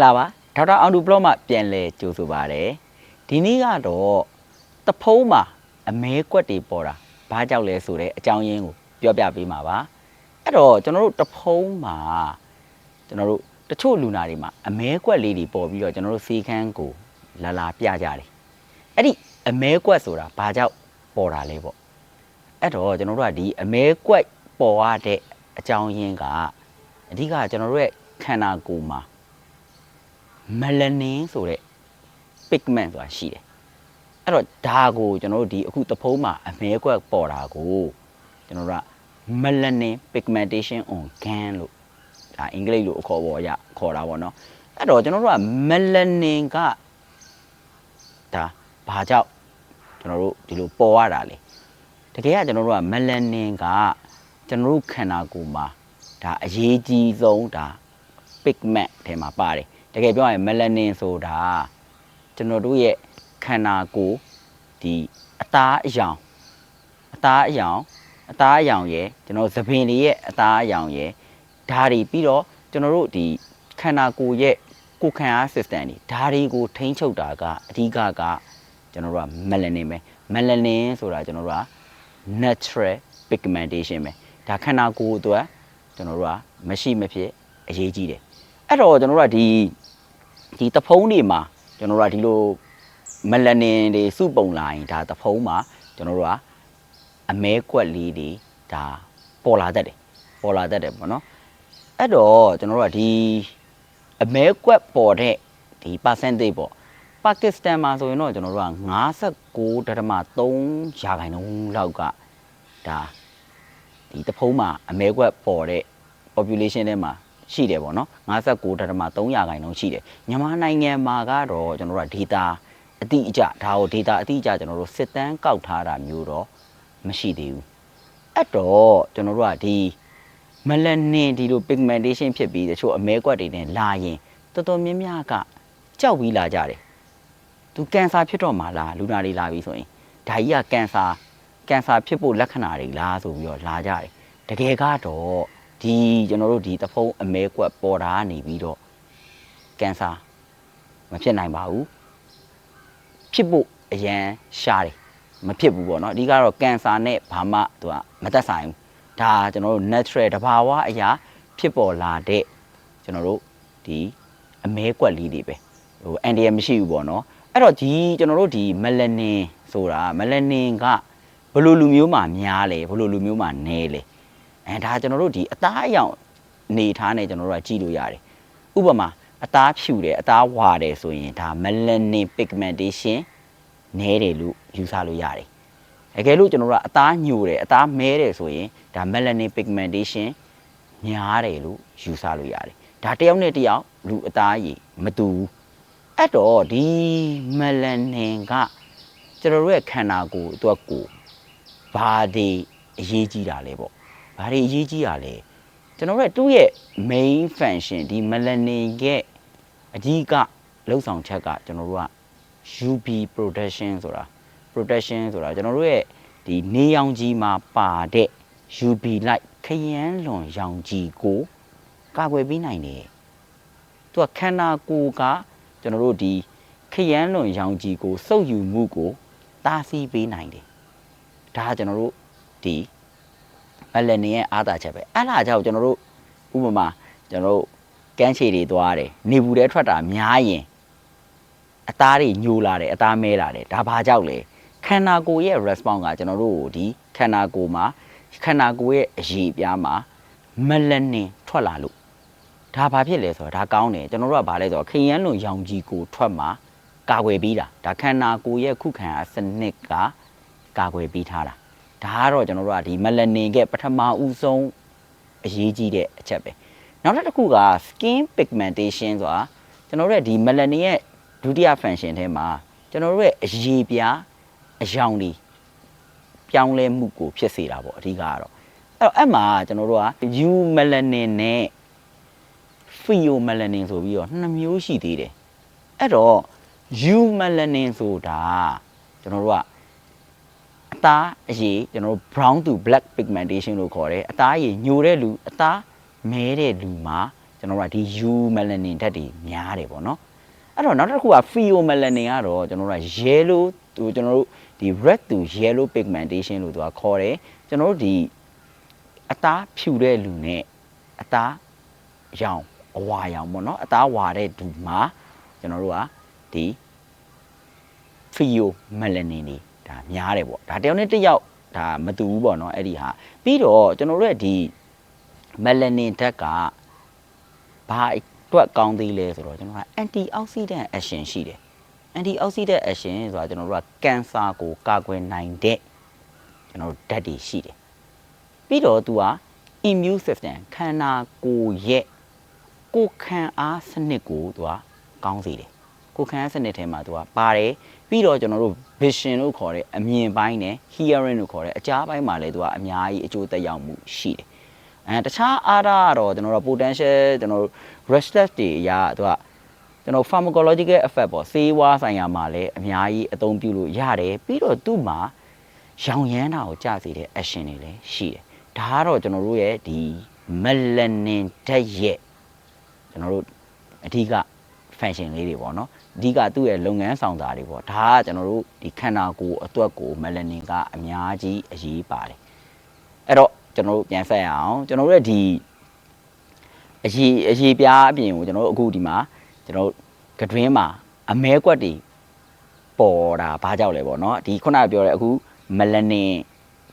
မင်္ဂလာပါဒေါက်တာအောင်တူဘလော့မှပြန်လဲကြိုဆိုပါရစေဒီနေ့ကတော့တဖုံးမှာအမဲကွက်တွေပေါ်တာဘာကြောက်လဲဆိုတဲ့အကြောင်းရင်းကိုပြောပြပေးမှာပါအဲ့တော့ကျွန်တော်တို့တဖုံးမှာကျွန်တော်တို့တချို့လူနာတွေမှာအမဲကွက်လေးတွေပေါ်ပြီးတော့ကျွန်တော်တို့စေခန်းကိုလာလာပြကြတယ်အဲ့ဒီအမဲကွက်ဆိုတာဘာကြောက်ပေါ်တာလဲပေါ့အဲ့တော့ကျွန်တော်တို့ကဒီအမဲကွက်ပေါ်ရတဲ့အကြောင်းရင်းကအဓိကကျွန်တော်တို့ရဲ့ခန္ဓာကိုယ်မှာ မလနင်းဆိုတဲ့ pigment ဆိုတာရှိတယ်အဲ့တော့ဒါကိုကျွန်တော်တို့ဒီအခုသဖုံးမှာအမဲကွက်ပေါ်တာကိုကျွန်တော်တို့က melanin pigmentation on gan လို့ဒါအင်္ဂလိပ်လိုအခေါ်ပေါ်ရခေါ်တာပေါ့နော်အဲ့တော့ကျွန်တော်တို့က melanin ကဒါဘာကြောင့်ကျွန်တော်တို့ဒီလိုပေါ်ရတာလေတကယ်ကကျွန်တော်တို့က melanin ကကျွန်တော်တို့ခန္ဓာကိုယ်မှာဒါအရေးကြီးဆုံးဒါ pigment ထဲမှာပါတယ် တကယ်ပြောရရင် melanin ဆိုတာကျွန်တော်တို့ရဲ့ခန္ဓာကိုယ်ဒီအသားအယောင်အသားအယောင်အသားအယောင်ရယ်ကျွန်တော်သပင်လေးရဲ့အသားအယောင်ရယ်ဓာတ်တွေပြီးတော့ကျွန်တော်တို့ဒီခန္ဓာကိုယ်ရဲ့ကိုယ်ခံအား system တွေဓာတ်တွေကိုထိန်းချုပ်တာကအဓိကကကျွန်တော်တို့က melanin ပဲ melanin ဆိုတာကျွန်တော်တို့က natural pigmentation ပဲဒါခန္ဓာကိုယ်အတွက်ကျွန်တော်တို့ကမရှိမဖြစ်အရေးကြီးတယ် အဲ့တော့ကျွန်တော်တို့ကဒီဒီတဖုံးတွေမှာကျွန်တော်တို့ကဒီလို melanin တွေစုပုံလာရင်ဒါတဖုံးမှာကျွန်တော်တို့ကအမဲကွက်လေးတွေဒါပေါ်လာတတ်တယ်ပေါ်လာတတ်တယ်ပေါ့နော်အဲ့တော့ကျွန်တော်တို့ကဒီအမဲကွက်ပေါ်တဲ့ဒီ percentage ပေါ့ပါကစ္စတန်မှာဆိုရင်တော့ကျွန်တော်တို့က59.3ရာခိုင်နှုန်းလောက်ကဒါဒီတဖုံးမှာအမဲကွက်ပေါ်တဲ့ population ထဲမှာ ရှိတယ်ပေါ့နော်59.3ရာခိုင်နှုန်းရှိတယ်မြန်မာနိုင်ငံမှာကတော့ကျွန်တော်တို့က data အတိအကျဒါကို data အတိအကျကျွန်တော်တို့စစ်တမ်းကောက်ထားတာမျိုးတော့မရှိသေးဘူးအဲ့တော့ကျွန်တော်တို့ကဒီမလနင်ဒီလို pigmentation ဖြစ်ပြီးတချို့အမဲကွက်တွေနဲ့လာရင်တော်တော်များများကကြောက်ပြီးလာကြတယ်သူကင်ဆာဖြစ်တော့မှလားလူနာတွေလာပြီဆိုရင်ဒါကြီးကကင်ဆာကင်ဆာဖြစ်ဖို့လက္ခဏာတွေလားဆိုပြီးတော့လာကြတယ်တကယ်ကတော့ ဒီကျွန်တော်တို့ဒီသဖုံးအမဲကွက်ပေါ်တာကနေပြီးတော့ကင်ဆာမဖြစ်နိုင်ပါဘူးဖြစ်ဖို့အရန်ရှားတယ်မဖြစ်ဘူးပေါ့နော်အဓိကတော့ကင်ဆာနဲ့ဘာမှသူကမသက်ဆိုင်ဘူးဒါကျွန်တော်တို့ natural တဘာဝအရာ ဖြစ်ပေါ်လာတဲ့ကျွန်တော်တို့ဒီအမဲကွက်လေးတွေပဲဟိုအန်ဒီရမရှိဘူးပေါ့နော်အဲ့တော့ဒီကျွန်တော်တို့ဒီ melanin ဆိုတာ melanin ကဘယ်လိုလူမျိုးမှာများလဲဘယ်လိုလူမျိုးမှာနည်းလဲ အဲဒါကျွန်တော်တို့ဒီအသားအယောင်နေထားနေကျွန်တော်တို့ကကြည့်လို့ရတယ်ဥပမာအသားဖြူတယ်အသားဝါတယ်ဆိုရင်ဒါ melanin pigmentation နည်းတယ်လို့ယူဆလို့ရတယ်။တကယ်လို့ကျွန်တော်တို့ကအသားညိုတယ်အသားမဲတယ်ဆိုရင်ဒါ melanin pigmentation များတယ်လို့ယူဆလို့ရတယ်။ဒါတစ်ယောက်နဲ့တစ်ယောက်လူအသားရည်မတူဘူး။အဲ့တော့ဒီ melanin ကကျွန်တော်တို့ရဲ့ခန္ဓာကိုယ်အတွက်ကိုဘာတွေအရေးကြီးတာလဲပေါ့။ ဘာတွေအရေးကြီးတာလဲ။ကျွန်တော်တို့ရဲ့သူ့ရဲ့ main function ဒီ melanin ရဲ့အဓိကလှုပ်ဆောင်ချက်ကကျွန်တော်တို့က UV protection ဆိုတာ protection ဆိုတာကျွန်တော်တို့ရဲ့ဒီနေရောင်ကြီးမှာပါတဲ့ UV light ခရမ်းလွန်ရောင်ကြီးကိုကာကွယ်ပေးနိုင်တယ်။သူကခန္ဓာကိုယ်ကကျွန်တော်တို့ဒီခရမ်းလွန်ရောင်ကြီးကိုစုပ်ယူမှုကိုတားဆီးပေးနိုင်တယ်။ဒါကကျွန်တော်တို့ဒီ မလနေရဲ့အားသာချက်ပဲ။အဲ့ဒါကြောင့်ကျွန်တော်တို့ဥပမာကျွန်တော်တို့ကန်းချေတွေသွားတယ်နေဘူးတဲ့ထွက်တာများရင်အသားတွေညိုလာတယ်အသားမဲလာတယ်ဒါဘာကြောက်လဲခန္ဓာကိုယ်ရဲ့ response ကကျွန်တော်တို့ကိုဒီခန္ဓာကိုယ်မှာခန္ဓာကိုယ်ရဲ့အရေးပြားမှာမလနင်ထွက်လာလို့ဒါဘာဖြစ်လဲဆိုတော့ဒါကောင်းတယ်ကျွန်တော်တို့ကဘာလဲဆိုတော့ခရမ်းလွန်ရောင်ကြီးကိုထွက်မှာကာကွယ်ပြီးတာဒါခန္ဓာကိုယ်ရဲ့ခုခံအားစနစ်ကကာကွယ်ပြီးထားတာ ဒါကတော့ကျွန်တော်တို့ကဒီမလနင်ကပထမဦးဆုံးအရေးကြီးတဲ့အချက်ပဲနောက်တစ်ခုက skin pigmentation ဆိုတာကျွန်တော်တို့ရဲ့ဒီ melanin ရဲ့ဒုတိယ function ထဲမှာကျွန်တော်တို့ရဲ့အရေးပြားအယောင်တွေပြောင်းလဲမှုကိုဖြစ်စေတာပေါ့အဓိကကတော့အဲ့တော့အဲ့မှာကျွန်တော်တို့က U melanin နဲ့ Phio melanin ဆိုပြီးတော့နှစ်မျိုးရှိသေးတယ်အဲ့တော့ U melanin ဆိုတာကျွန်တော်တို့ကအ သားအရေးကျွန်တော်တို့ brown to black pigmentation လို့ခေါ်တယ်အသားအရေးညိုတဲ့လူအသားမဲတဲ့လူမှာကျွန်တော်တို့ကဒီ U melanin ဓာတ်တွေများတယ်ပေါ့နော်အဲ့တော့နောက်တစ်ခုက pheomelanin ကတော့ကျွန်တော်တို့က yellow သူကျွန်တော်တို့ဒီ red to yellow pigmentation လို့သူကခေါ်တယ်ကျွန်တော်တို့ဒီအသားဖြူတဲ့လူနဲ့အသားရောင်အဝါရောင်ပေါ့နော်အသားဝါတဲ့လူမှာကျွန်တော်တို့ကဒီ pheomelanin တွေ ဒါများတယ်ပေါ့ဒါတယောက်နဲ့တစ်ယောက်ဒါမတူဘူးပေါ့နော်အဲ့ဒီဟာပြီးတော့ကျွန်တော်တို့ရဲ့ဒီ melanin ဓာတ်ကဘာအတွက်ကောင်းသေးလဲဆိုတော့ကျွန်တော်က antioxidant action ရှိတယ် antioxidant action ဆိုတာကျွန်တော်တို့ကကင်ဆာကိုကာကွယ်နိုင်တဲ့ကျွန်တော်တို့ဓာတ်တွေရှိတယ်ပြီးတော့သူက immune system ခန္ဓာကိုယ်ရဲ့ကိုယ်ခံအားစနစ်ကိုသူကကောင်းစေတယ်ကိုယ်ခံအားစနစ်ထဲမှာသူကပါတယ် ပြီးတော့ကျွန်တော်တို့ vision လို့ခေါ်တဲ့အမြင်ပိုင်းနဲ့ hearing လို့ခေါ်တဲ့အကြားပိုင်းမှာလည်းသူကအများကြီးအကျိုးသက်ရောက်မှုရှိတယ်အဲတခြားအားဒါကတော့ကျွန်တော်တို့ potential ကျွန်တော်တို့ restless တွေအရာသူကကျွန်တော် pharmacological effect ပေါ့ဆေးဝါးဆိုင်ရာမှာလည်းအများကြီးအသုံးပြုလို့ရတယ်ပြီးတော့သူ့မှာရောင်ရမ်းတာကိုကြစေတဲ့ action တွေလည်းရှိတယ်ဒါကတော့ကျွန်တော်တို့ရဲ့ဒီ melanin ဓာတ်ရဲ့ကျွန်တော်တို့အဓိက function လေးတွေပေါ့နော်အဓိကသူ့ရဲ့လုပ်ငန်းဆောင်တာတွေပေါ့ဒါကကျွန်တော်တို့ဒီခန္ဓာကိုယ်အတွက်ကို melanin ကအများကြီးအရေးပါတယ်အဲ့တော့ကျွန်တော်တို့ပြန်ဆက်ရအောင်ကျွန်တော်တို့ရဲ့ဒီအရေးအရေးပြားအပြင်ကိုကျွန်တော်တို့အခုဒီမှာကျွန်တော်တို့ကတွင်းမှာအမဲကွက်တွေပေါ်တာဘာကြောက်လဲပေါ့နော်ဒီခုနကပြောတဲ့အခု melanin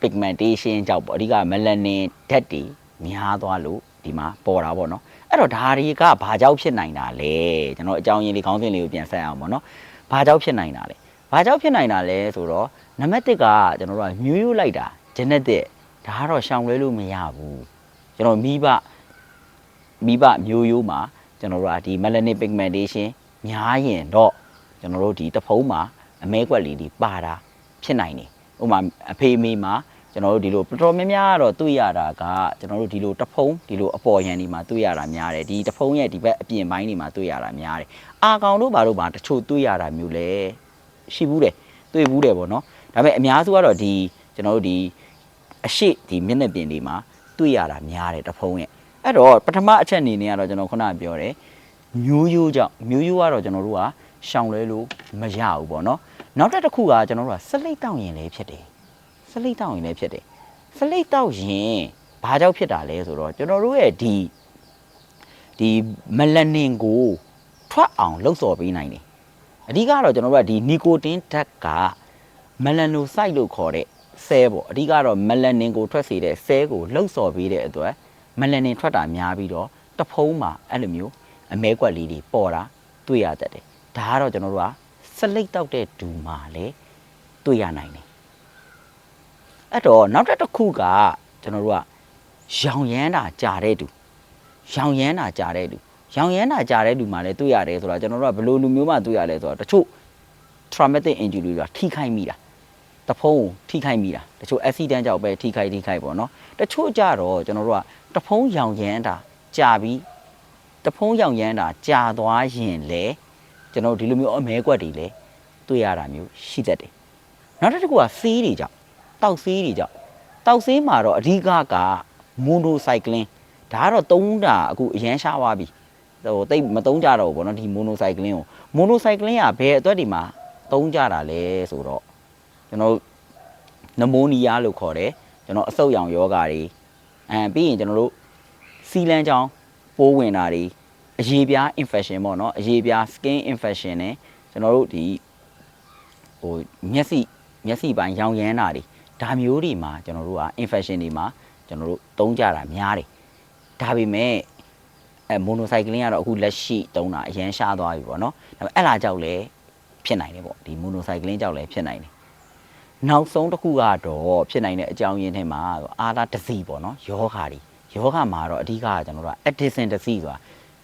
pigmentation ကြောင့်ပေါ့အဓိက melanin ဓာတ်တွေများသွားလို့ ဒီမှာပေါ်တာပေါ့နော်အဲ့တော့ဒါတွေကဘာကြောင့်ဖြစ်နိုင်တာလဲကျွန်တော်အကြောင်းရင်းလေးခေါင်းစဉ်လေးကိုပြန်ဆက်အောင်ပေါ့နော်ဘာကြောင့်ဖြစ်နိုင်တာလဲဘာကြောင့်ဖြစ်နိုင်တာလဲဆိုတော့နံပါတ်1ကကျွန်တော်တို့ကမျိုးရိုးလိုက်တာ genetic ဒါကတော့ရှောင်လွဲလို့မရဘူးကျွန်တော်မိဘမိဘမျိုးရိုးမှာကျွန်တော်တို့ကဒီ melanin pigmentation များရင်တော့ကျွန်တော်တို့ဒီတဖုံးမှာအမဲကွက်လေးတွေပါတာဖြစ်နိုင်တယ်ဥပမာအဖေမေမှာ ကျွန်တော်တို့ဒီလိုတော်တော်များများကတော့တွေ့ရတာကကျွန်တော်တို့ဒီလိုတဖုံးဒီလိုအပေါ်ရန်ဒီမှာတွေ့ရတာများတယ်ဒီတဖုံးရဲ့ဒီဘက်အပြင်ပိုင်းဒီမှာတွေ့ရတာများတယ်အာကောင်တို့ဘာလို့ပါတချို့တွေ့ရတာမျိုးလဲရှိဘူးတယ်တွေ့ဘူးတယ်ပေါ့နော်ဒါပေမဲ့အများစုကတော့ဒီကျွန်တော်တို့ဒီအရှိဒီမျက်နှာပြင်ဒီမှာတွေ့ရတာများတယ်တဖုံးရဲ့အဲ့တော့ပထမအချက်အနေနဲ့ကတော့ကျွန်တော်ခုနကပြောတယ်မျိုးရိုးကြောင့်မျိုးရိုးကတော့ကျွန်တော်တို့ကရှောင်လဲလို့မရဘူးပေါ့နော်နောက်တစ်ခုကကျွန်တော်တို့ကစလိတ်တောင်းရင်လည်းဖြစ်တယ် စလိတ်တောက်ရင်လည်းဖြစ်တယ်စလိတ်တောက်ရင်ဘာကြောင့်ဖြစ်တာလဲဆိုတော့ကျွန်တော်တို့ရဲ့ဒီဒီမလနင်ကိုထွက်အောင်လှုပ်ဆော်ပေးနိုင်တယ်အဓိကတော့ကျွန်တော်တို့ကဒီနီကိုတင်းဓာတ်ကမလနိုဆိုက်လို့ခေါ်တဲ့ဆဲပေါ့အဓိကတော့မလနင်ကိုထွက်စေတဲ့ဆဲကိုလှုပ်ဆော်ပေးတဲ့အတွက်မလနင်ထွက်တာများပြီးတော့တဖုံးမှာအဲ့လိုမျိုးအမဲကွက်လေးတွေပေါ်တာတွေ့ရတတ်တယ်ဒါကတော့ကျွန်တော်တို့ကစလိတ်တောက်တဲ့ဒူမှာလည်းတွေ့ရနိုင်တယ် အဲ့တော့နောက်တစ်ခုကကျွန်တော်တို့ကရောင်ရမ်းတာကြာတဲ့သူရောင်ရမ်းတာကြာတဲ့သူရောင်ရမ်းတာကြာတဲ့သူမှလည်းတွေ့ရတယ်ဆိုတော့ကျွန်တော်တို့ကဘယ်လိုလူမျိုးမှတွေ့ရလဲဆိုတော့တချို့ traumatic injury တွေကထိခိုက်မိတာတဖုံးထိခိုက်မိတာတချို့ accident ကြောင့်ပဲထိခိုက်ထိခိုက်ပေါ့နော်တချို့ကြတော့ကျွန်တော်တို့ကတဖုံးရောင်ရမ်းတာကြာပြီးတဖုံးရောင်ရမ်းတာကြာသွားရင်လေကျွန်တော်တို့ဒီလိုမျိုးအမဲကွက်တွေလည်းတွေ့ရတာမျိုးရှိတတ်တယ်နောက်တစ်ခုကဆေးတွေကြောင့် တောက်ဆေးတွေကြောင့်တောက်ဆေးမှာတော့အဓိကကမိုနိုဆိုင်ကလင်းဒါကတော့သုံးတာအခုအရန်ရှားသွားပြီဟိုတိတ်မသုံးကြတော့ဘူးဗောနော်ဒီမိုနိုဆိုင်ကလင်းကိုမိုနိုဆိုင်ကလင်းကဘယ်အတွက်ဒီမှာသုံးကြတာလဲဆိုတော့ကျွန်တော်နမိုနီးယားလို့ခေါ်တယ်ကျွန်တော်အဆုတ်ရောင်ယောဂါတွေအဲပြီးရင်ကျွန်တော်တို့စီလန်းချောင်းပိုးဝင်တာတွေအရေပြား infection ပေါ့နော်အရေပြား skin infection နဲ့ကျွန်တော်တို့ဒီဟိုမျက်စိမျက်စိပိုင်းရောင်ရမ်းတာတွေ ဒါမျိုးတွေမှာကျွန်တော်တို့က infection တွေမှာကျွန်တော်တို့သုံးကြတာများတယ်ဒါပေမဲ့အဲ monocycline ကတော့အခုလက်ရှိသုံးတာအရန်ရှားသွားပြီပေါ့နော်ဒါပေမဲ့အဲ့လာကြောက်လည်းဖြစ်နိုင်တယ်ပေါ့ဒီ monocycline ကြောက်လည်းဖြစ်နိုင်တယ်နောက်ဆုံးတစ်ခုကတော့ဖြစ်နိုင်တဲ့အကြောင်းရင်းထဲမှာအာသာဒစီပေါ့နော်ယောဂါတွေယောဂါမှာတော့အဓိကကကျွန်တော်တို့က Addison disease ဆိုတာ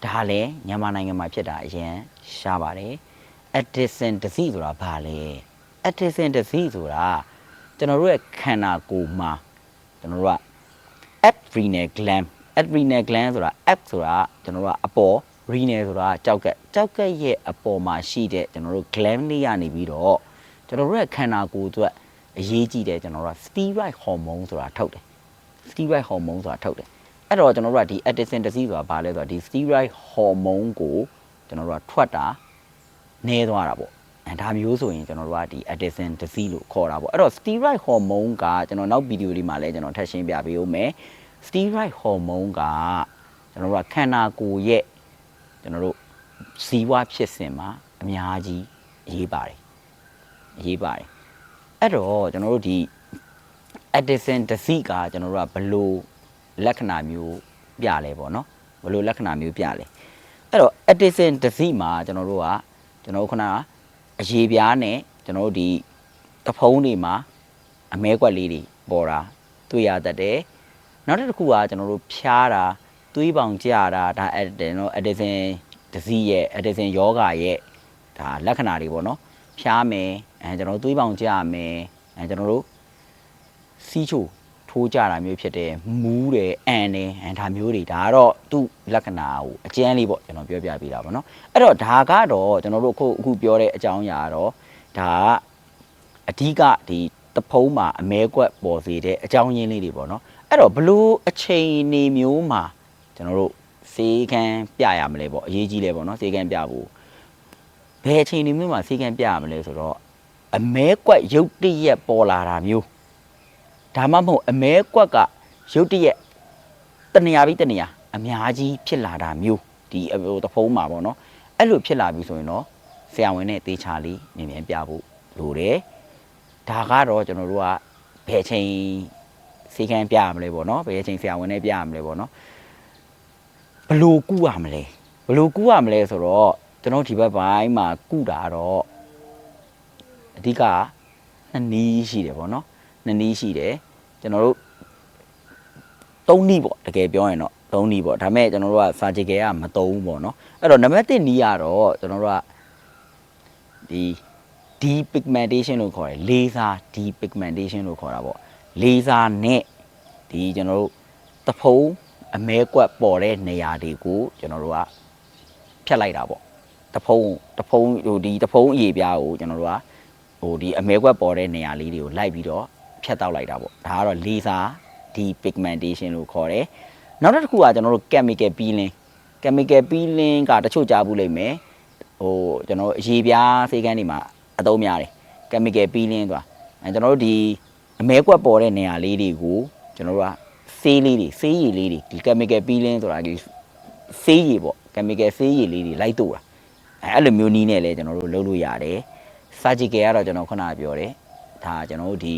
ဒါလည်းမြန်မာနိုင်ငံမှာဖြစ်တာအရန်ရှားပါတယ် Addison disease ဆိုတာဘာလဲ Addison disease ဆိုတာ ကျွန်တော်တို့ရဲ့ခန္ဓာကိုယ်မှာကျွန်တော်တို့က adrenal gland adrenal gland ဆိုတာ ab ဆိုတာကျွန်တော်တို့ကအပေါ် renal ဆိုတာကြောက်ကက်ကြောက်ကက်ရဲ့အပေါ်မှာရှိတဲ့ကျွန်တော်တို့ gland လေးကနေပြီးတော့ကျွန်တော်တို့ရဲ့ခန္ဓာကိုယ်အတွက်အရေးကြီးတယ်ကျွန်တော်တို့က steroid hormone ဆိုတာထုတ်တယ် steroid hormone ဆိုတာထုတ်တယ်အဲ့တော့ကျွန်တော်တို့ကဒီ Addison disease ဆိုတာဘာလဲဆိုတော့ဒီ steroid hormone ကိုကျွန်တော်တို့ကထွက်တာနည်းသွားတာပေါ့အဲ ဒါမျိုးဆိုရင်ကျွန်တော်တို့ကဒီ Addison disease လို့ခေါ်တာပေါ့အဲ့တော့ steroid hormone ကကျွန်တော်နောက်ဗီဒီယိုလေးမှာလည်းကျွန်တော်ထပ်ရှင်းပြပေးဦးမယ် steroid hormone ကကျွန်တော်တို့ကခန္ဓာကိုယ်ရဲ့ကျွန်တော်တို့ဇီဝဖြစ်စဉ်မှာအများကြီးအရေးပါတယ်အရေးပါတယ်အဲ့တော့ကျွန်တော်တို့ဒီ Addison disease ကကျွန်တော်တို့ကဘယ်လိုလက္ခဏာမျိုးပြလဲပေါ့နော်ဘယ်လိုလက္ခဏာမျိုးပြလဲအဲ့တော့ Addison disease မှာကျွန်တော်တို့ကကျွန်တော်တို့ခုနက အရေးပြားနဲ့ကျွန်တော်တို့ဒီတဖုံးတွေမှာအမဲကွက်လေးတွေပေါ်တာတွေ့ရတတ်တယ်နောက်တစ်ခုကကျွန်တော်တို့ဖျားတာသွေးပေါင်ကျတာဒါ Addison နော် Addison disease ရဲ့ Addison ယောဂရဲ့ဒါလက္ခဏာတွေပေါ့နော်ဖျားမယ်အဲကျွန်တော်တို့သွေးပေါင်ကျမယ်အဲကျွန်တော်တို့စီးချို ထိုးကြတာမျိုးဖြစ်တယ်မူးတယ်အန်တယ်အဲဒါမျိုးတွေဒါကတော့သူ့လက္ခဏာကိုအကျဉ်းလေးပေါ့ကျွန်တော်ပြောပြပေးတာပေါ့နော်အဲ့တော့ဒါကတော့ကျွန်တော်တို့အခုအခုပြောတဲ့အကြောင်းအရာကတော့ဒါကအဓိကဒီတဖုံးမှာအမဲကွက်ပေါ်စေတဲ့အကြောင်းရင်းလေးတွေပေါ့နော်အဲ့တော့ဘလို့အချိန်နေမျိုးမှာကျွန်တော်တို့စေကန်းပြရမလဲပေါ့အရေးကြီးလဲပေါ့နော်စေကန်းပြဖို့ဘယ်အချိန်နေမျိုးမှာစေကန်းပြရမလဲဆိုတော့အမဲကွက်ရုတ်တရက်ပေါ်လာတာမျိုး ဒါမှမဟုတ်အမဲကွက်ကရုတ်တရက်တနေရာပြီးတနေရာအများကြီးဖြစ်လာတာမျိုးဒီဟိုတဖုံးမှာပေါ့နော်အဲ့လိုဖြစ်လာပြီဆိုရင်တော့ဆရာဝန်နဲ့တေချာလေးမြင်မြန်ပြဖို့လိုတယ်ဒါကတော့ကျွန်တော်တို့ကဘယ်အချိန်စေကန်းပြရမလဲပေါ့နော်ဘယ်အချိန်ဆရာဝန်နဲ့ပြရမလဲပေါ့နော်ဘလို့ကူရမလဲဘလို့ကူရမလဲဆိုတော့ကျွန်တော်ဒီဘက်ပိုင်းမှာကူတာတော့အဓိကနှစ်နည်းရှိတယ်ပေါ့နော် နှစ်နည်းရှိတယ်ကျွန်တော်တို့သုံးနည်းပေါ့တကယ်ပြောရင်တော့သုံးနည်းပေါ့ဒါပေမဲ့ကျွန်တော်တို့က surgical ကမသုံးဘူးပေါ့နော်အဲ့တော့နံပါတ်1နည်းကတော့ကျွန်တော်တို့ကဒီ depigmentation လို့ခေါ်တယ် laser depigmentation လို့ခေါ်တာပေါ့ laser နဲ့ဒီကျွန်တော်တို့တဖုံးအမဲကွက်ပေါ်တဲ့နေရာတွေကိုကျွန်တော်တို့ကဖြတ်လိုက်တာပေါ့တဖုံးတဖုံးဟိုဒီတဖုံးအရေးပြားကိုကျွန်တော်တို့ကဟိုဒီအမဲကွက်ပေါ်တဲ့နေရာလေးတွေကိုလိုက်ပြီးတော့ ဖြတ်တောက်လိုက်တာပေါ့ဒါကတော့ laser depigmentation လို့ခေါ်တယ်နောက်တစ်ခုကကျွန်တော်တို့ chemical peeling chemical peeling ကတချို့ကြားဘူးလိမ့်မယ်ဟိုကျွန်တော်တို့အရေးပြားစေကန်းတွေမှာအသုံးများတယ် chemical peeling ဆိုတာအဲကျွန်တော်တို့ဒီအမဲကွက်ပေါ်တဲ့နေရာလေးတွေကိုကျွန်တော်တို့ကဆေးလေးတွေဆေးရည်လေးတွေဒီ chemical peeling ဆိုတာဒီဆေးရည်ပေါ့ chemical ဆေးရည်လေးတွေလိုက်တို့တာအဲအဲ့လိုမျိုးနီးနဲ့လည်းကျွန်တော်တို့လုပ်လို့ရတယ် surgical ကတော့ကျွန်တော်ခုနကပြောတယ်ဒါကျွန်တော်တို့ဒီ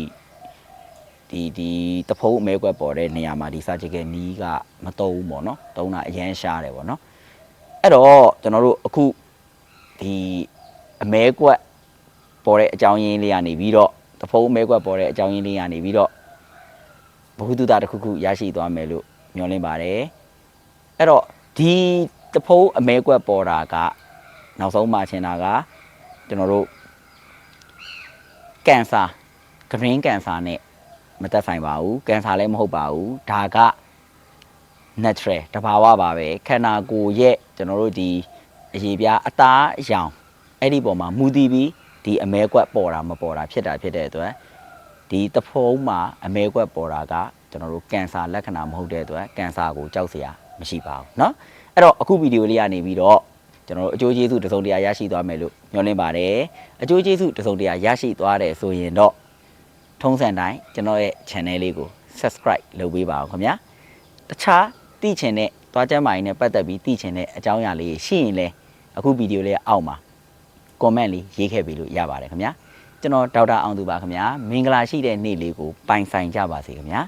ဒီဒီတဖုံးအမဲကွက်ပေါ်တဲ့နေရာမှာဒီ surgical နီးကမတုံးဘူးပေါ့နော်တုံးတာအရန်ရှားတယ်ပေါ့နော်အဲ့တော့ကျွန်တော်တို့အခုဒီအမဲကွက်ပေါ်တဲ့အကြောင်းရင်းလေးကနေပြီးတော့တဖုံးအမဲကွက်ပေါ်တဲ့အကြောင်းရင်းလေးကနေပြီးတော့ဘ ഹു တုတတစ်ခုခုရရှိသွားမယ်လို့မျှော်လင့်ပါတယ်အဲ့တော့ဒီတဖုံးအမဲကွက်ပေါ်တာကနောက်ဆုံးမှချင်တာကကျွန်တော်တို့ကင်ဆာ green ကင်ဆာနဲ့ မသက်ဆိုင်ပါဘူးကင်ဆာလည်းမဟုတ်ပါဘူးဒါက natural တဘာဝပါပဲခန္ဓာကိုယ်ရဲ့ကျွန်တော်တို့ဒီအရေးပြားအသားအရောင်အဲ့ဒီပေါ်မှာမူတည်ပြီးဒီအမဲကွက်ပေါ်တာမပေါ်တာဖြစ်တာဖြစ်တဲ့အတွက်ဒီတဖုံးမှာအမဲကွက်ပေါ်တာကကျွန်တော်တို့ကင်ဆာလက္ခဏာမဟုတ်တဲ့အတွက်ကင်ဆာကိုကြောက်เสียမရှိပါဘူးเนาะအဲ့တော့အခုဗီဒီယိုလေးကနေပြီးတော့ကျွန်တော်တို့အကျိုးကျေးဇူးတစ်စုံတရာရရှိသွားမယ်လို့ညွှန်လင့်ပါတယ်အကျိုးကျေးဇူးတစ်စုံတရာရရှိသွားတယ်ဆိုရင်တော့ ထုံးစံတိုင်းကျွန်တော်ရဲ့ channel လေးကို subscribe လုပ်ပေးပါအောင်ခင်ဗျာတခြားသိချင်တဲ့တွားကျမ်းမာရေးနဲ့ပတ်သက်ပြီးသိချင်တဲ့အကြောင်းအရာလေးရှိရင်လည်းအခုဗီဒီယိုလေးအောက်မှာ comment လေးရေးခဲ့ပေးလို့ရပါတယ်ခင်ဗျာကျွန်တော်ဒေါက်တာအောင်သူပါခင်ဗျာမင်္ဂလာရှိတဲ့နေ့လေးကိုပိုင်ဆိုင်ကြပါစေခင်ဗျာ